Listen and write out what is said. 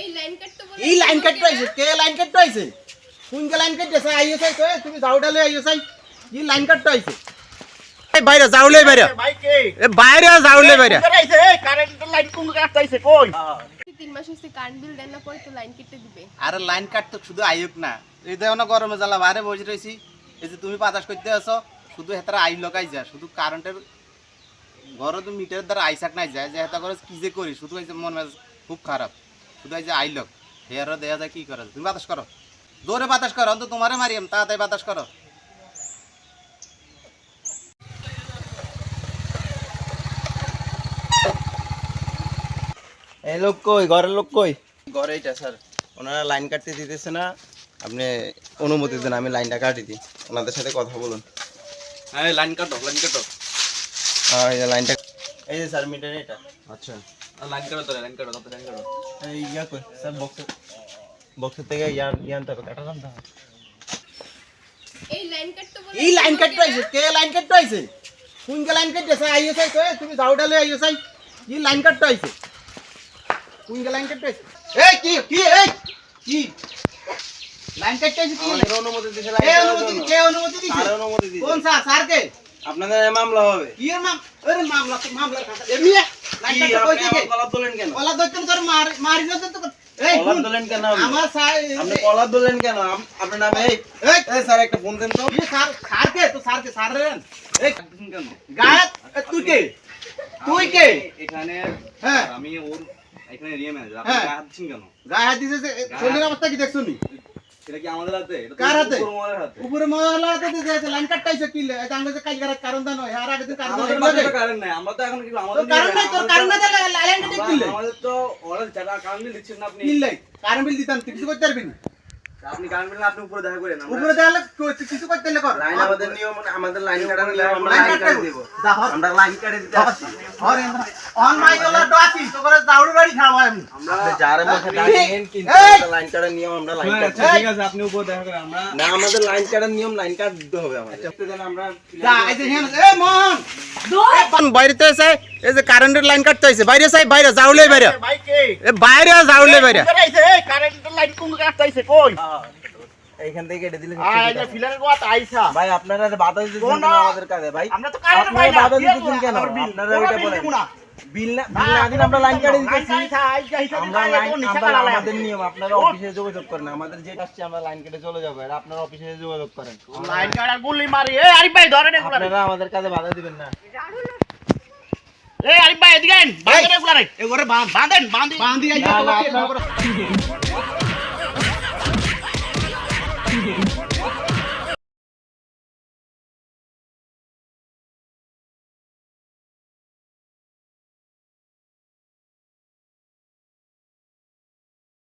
এই লাইন কাটতে বলে ই লাইন কাটতে আইছে। কে লাইন কাটতে আইছে? চাই? তো তুমি যাওডালে আইও চাই। ই লাইন কাটতে আইছে। এই বাইরে যাওলে বাইরে। বাইকে এ বাইরে যাওলে বাইরে। আইছে? এই কারেন্টের লাইন কোন কাটতাইছে কই? তিন মাস হচ্ছে কারেন্ট বিল দেন না পরে তো লাইন কেটে দিবে। আরে লাইন কাটতে শুধু আইক না। এই দেখো না গরমে জ্বালা বাইরে বসে রয়েছি এই যে তুমি বাতাস করতে আছো শুধু হেতারা আই লগাই যা শুধু কারেন্টের ঘরে তো মিটারের দ্বারা আইসাক নাই যায়। যে হেতা করে কি যে করি শুধু এই যে মন মেজাজ খুব খারাপ। শুধু এই যে আই লগ হেয়ারও দেয়া যায় কি করে তুমি বাতাস করো। জোরে বাতাস করো অন্ত তোমারে মারিয়াম তাড়াতাড়ি বাতাস করো। এই লোক কই? ঘরের লোক কই? ঘরে এইটা স্যার। ওনারা লাইন কাটতে দিতেছে না। আপনি অনুমতি দেন আমি লাইনটা কাটি দিই। ওনাদের সাথে কথা বলুন। হ্যাঁ লাইন কাটো লাইন কাটো। হ্যাঁ লাইনটা এই যে স্যার মিটার এটা। আচ্ছা। লাইন কাটো তো লাইন কাটো লাইন কাটো এই ইয়া কই স্যার বক্স বক্সের থেকে ইয়ার ইয়ান তো কাটা দাম দাও এই লাইন কাটতে বলে এই লাইন কাটতে আইছে কে লাইন কাটতে আইছে কোনকে লাইন কাটতেছে আইও চাই তো তুমি যাওডালে আইও চাই ই লাইন কাটতে আইছে কোনকে লাইন কাটতে আইছে এই কি কি এই কি লাইন কাটতে আইছে কি আমাদের অনুমতি দিছে কে অনুমতি কে অনুমতি দিছে স্যার অনুমতি দিছে কোন স্যার স্যার কে আপনাদের মামলা হবে। কি মাম আরে মামলা তো মামলার কথা। লাইন কি কই থেকে আমার কলার কেন? ওলা দইতেন তোর মার মারি না তো এই শুন, দোলেন কেন আমার স্যার আপনি কলার দোলেন কেন? আপনার নাম এই এই স্যার একটা ফোন দেন তো। এই স্যার স্যার কে? তো স্যার কে? Sir rain. এই কেন? গায়ক তুই কে? তুই কে? এখানে হ্যাঁ। আমি ওর এখানে রিয়ে ম্যানেজার আপনি হ্যাঁ। গায়ে হাত দিচ্ছেন কেন? গায়ে হাত দিছে যে শরীরের অবস্থা কি দেখছ নি? এটা কি আমাদের হাতে? তো কার হাতে? উপর মহলের হাতে। উপরে মহলা হাতে দিছে যে লাইন কাটতাইছে কি লে? এটা আমাদের কাজ করার কারণ দা নয় আর আগে দিন কারণ আমাদের তো কারেন্ট নাই আমরা তো এখন কি আমাদের কারণ নাই তোর কারণ না লাইন কাটতে কি আমাদের তো যারা বিল দিচ্ছেন না আপনি? কি কারণ বিল দিতাম কিছু করতে পারবি না? আপনি কারেন্ট বিল আপনি উপরে দেখা করেন উপরে দেয়ালে কিছু করতে হলে কর। লাইন আমাদের নিয়ম মানে আমাদের লাইন কাটা নিলে আমরা লাইন লাইন কাটে দেব। আমরা লাইন কাটে দিতে আসছি। হর অন মাই গলা ডাকি তো করে দাউড়ি বাড়ি খাওয়া আমি আমরা যারা মুখে ডাকেন কিন্তু লাইন কাটার নিয়ম আমরা লাইন কাটতে ঠিক আছে আপনি উপর দেখা করেন আমরা না আমাদের লাইন কাটার নিয়ম লাইন কাট দিতে হবে আমাদের। আমরা যা এই যে হেন এ মন বাইরেতে আছে এই যে কারেন্টের লাইন কাটতে আইছে বাইরে চাই বাইরে যাওলে বাইরে। এ বাইরে যাওলে বাইরে। কারেন্টের লাইন কোন কাটতাইছে কই? এইখান থেকে কেটে দিলে আয় এই যে ফিলারের কথা আইছা ভাই আপনারা বাধা দিচ্ছেন? আমাদের কাজে ভাই? আমরা তো কারেন্ট পাই না বাধা দিচ্ছেন কেন? আপনারা ওইটা বলেন। যোগাযোগ করেন। আমাদের যে আমরা লাইন কেটে চলে যাব আপনারা অফিসে যোগাযোগ করেন। লাইন কাটা গুলি মারি। এই আমাদের কাছে বাধা দিবেন না। এই আরিফ বাঁধেন